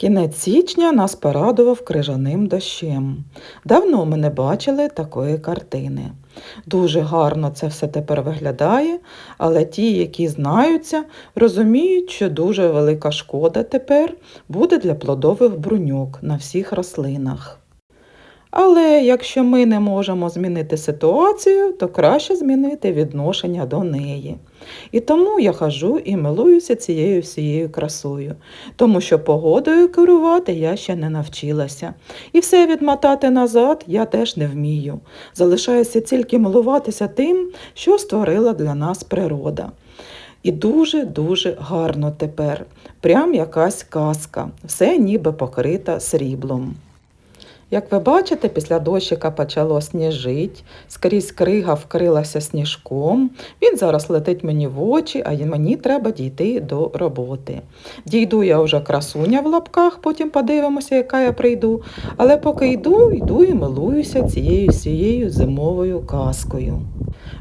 Кінець січня нас порадував крижаним дощем. Давно ми не бачили такої картини. Дуже гарно це все тепер виглядає, але ті, які знаються, розуміють, що дуже велика шкода тепер буде для плодових бруньок на всіх рослинах. Але якщо ми не можемо змінити ситуацію, то краще змінити відношення до неї. І тому я хожу і милуюся цією всією красою, тому що погодою керувати я ще не навчилася. І все відмотати назад я теж не вмію. Залишається тільки милуватися тим, що створила для нас природа. І дуже-дуже гарно тепер, прям якась казка, все ніби покрита сріблом. Як ви бачите, після дощика почало сніжить, скрізь крига вкрилася сніжком. Він зараз летить мені в очі, а мені треба дійти до роботи. Дійду я вже красуня в лапках, потім подивимося, яка я прийду. Але поки йду, йду і милуюся цією всією зимовою казкою.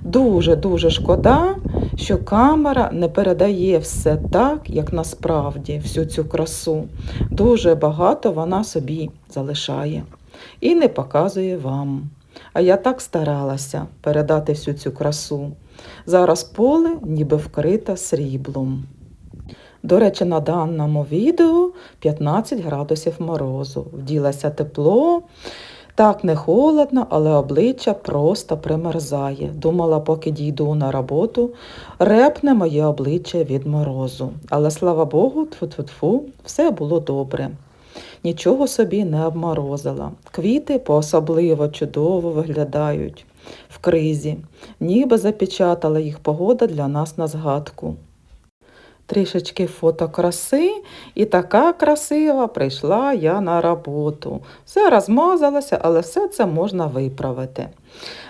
Дуже-дуже шкода, що камера не передає все так, як насправді, всю цю красу. Дуже багато вона собі залишає і не показує вам. А я так старалася передати всю цю красу. Зараз поле ніби вкрите сріблом. До речі, на даному відео 15 градусів морозу. Вділося тепло. Так не холодно, але обличчя просто примерзає. Думала, поки дійду на роботу, репне моє обличчя від морозу. Але слава Богу, тфу-тфу-тфу, все було добре. Нічого собі не обморозила. Квіти поособливо чудово виглядають в кризі, ніби запечатала їх погода для нас на згадку. Трішечки фото краси, і така красива прийшла я на роботу. Все розмазалося, але все це можна виправити.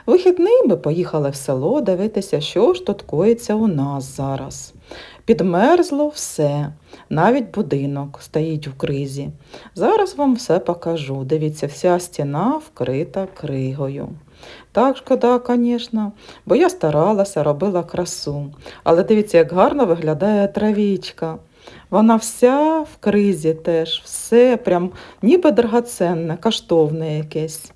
Вихідний ми поїхали в село дивитися, що ж тут коїться у нас зараз. Підмерзло все, навіть будинок стоїть в кризі. Зараз вам все покажу. Дивіться, вся стіна вкрита кригою. Так, шкода, звісно, бо я старалася, робила красу. Але дивіться, як гарно виглядає травічка. Вона вся в кризі теж, все прям ніби драгоценне, коштовне якесь.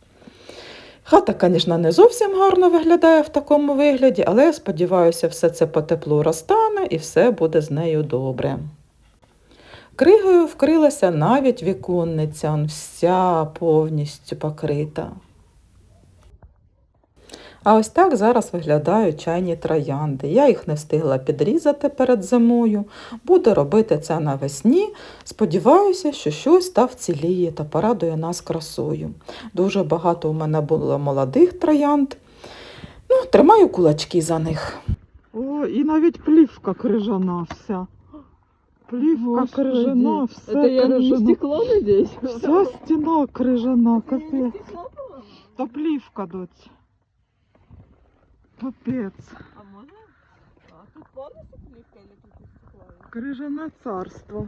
Хата, звісно, не зовсім гарно виглядає в такому вигляді, але я сподіваюся, все це по теплу розтане і все буде з нею добре. Кригою вкрилася навіть віконниця, вся повністю покрита. А ось так зараз виглядають чайні троянди. Я їх не встигла підрізати перед зимою. Буду робити це навесні. Сподіваюся, що щось та вціліє та порадує нас красою. Дуже багато у мене було молодих троянд. Ну, Тримаю кулачки за них. О, і навіть плівка крижана вся. Плівка Господи, крижана, все Это я не стекло надеюсь? Вся стіна крижана, капець. Та плівка, доць. Капець. А можно? А тут полностью плитка или тут стекло? Крижане царство.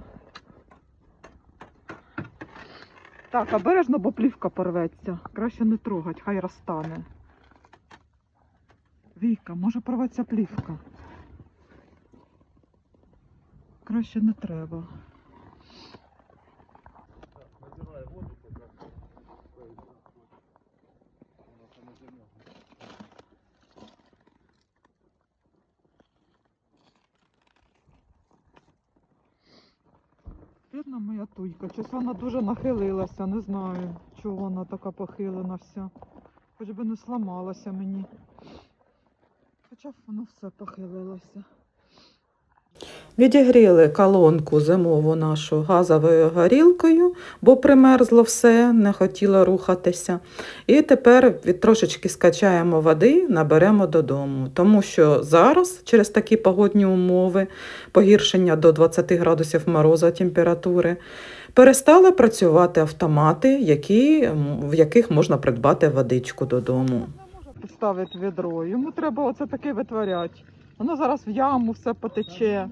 Так, обережно, бо плівка порветься. Краще не трогать, хай розтане. Віка, може порветься плівка. Краще не треба. Бідна моя туйка, щось вона дуже нахилилася, не знаю, чого вона така похилена вся. Хоч би не сламалася мені. Хоча б воно все похилилося. Відігріли колонку зимову нашу газовою горілкою, бо примерзло все, не хотіло рухатися. І тепер від трошечки скачаємо води, наберемо додому. Тому що зараз, через такі погодні умови, погіршення до 20 градусів морозу температури, перестали працювати автомати, які, в яких можна придбати водичку додому. Поставити відро, йому треба оце таке витворяти. Воно зараз в яму все потече.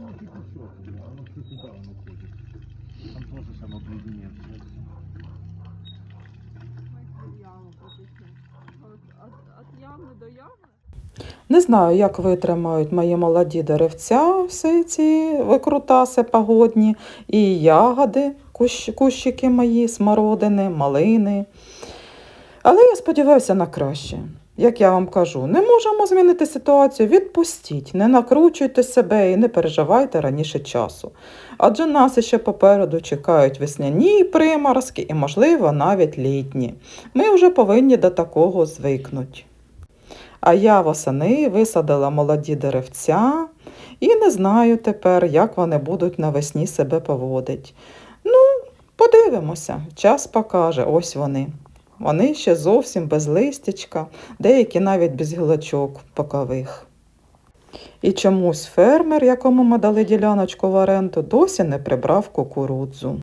Не знаю, як витримають мої молоді деревця всі ці викрутаси погодні і ягоди. кущ, кущики мої, смородини, малини. Але я сподіваюся на краще. Як я вам кажу, не можемо змінити ситуацію, відпустіть, не накручуйте себе і не переживайте раніше часу. Адже нас іще попереду чекають весняні приморозки і, можливо, навіть літні. Ми вже повинні до такого звикнути. А я восени висадила молоді деревця і не знаю тепер, як вони будуть навесні себе поводити. Ну, подивимося, час покаже, ось вони. Вони ще зовсім без листячка, деякі навіть без гілочок бокових. І чомусь фермер, якому ми дали діляночку в оренду, досі не прибрав кукурудзу.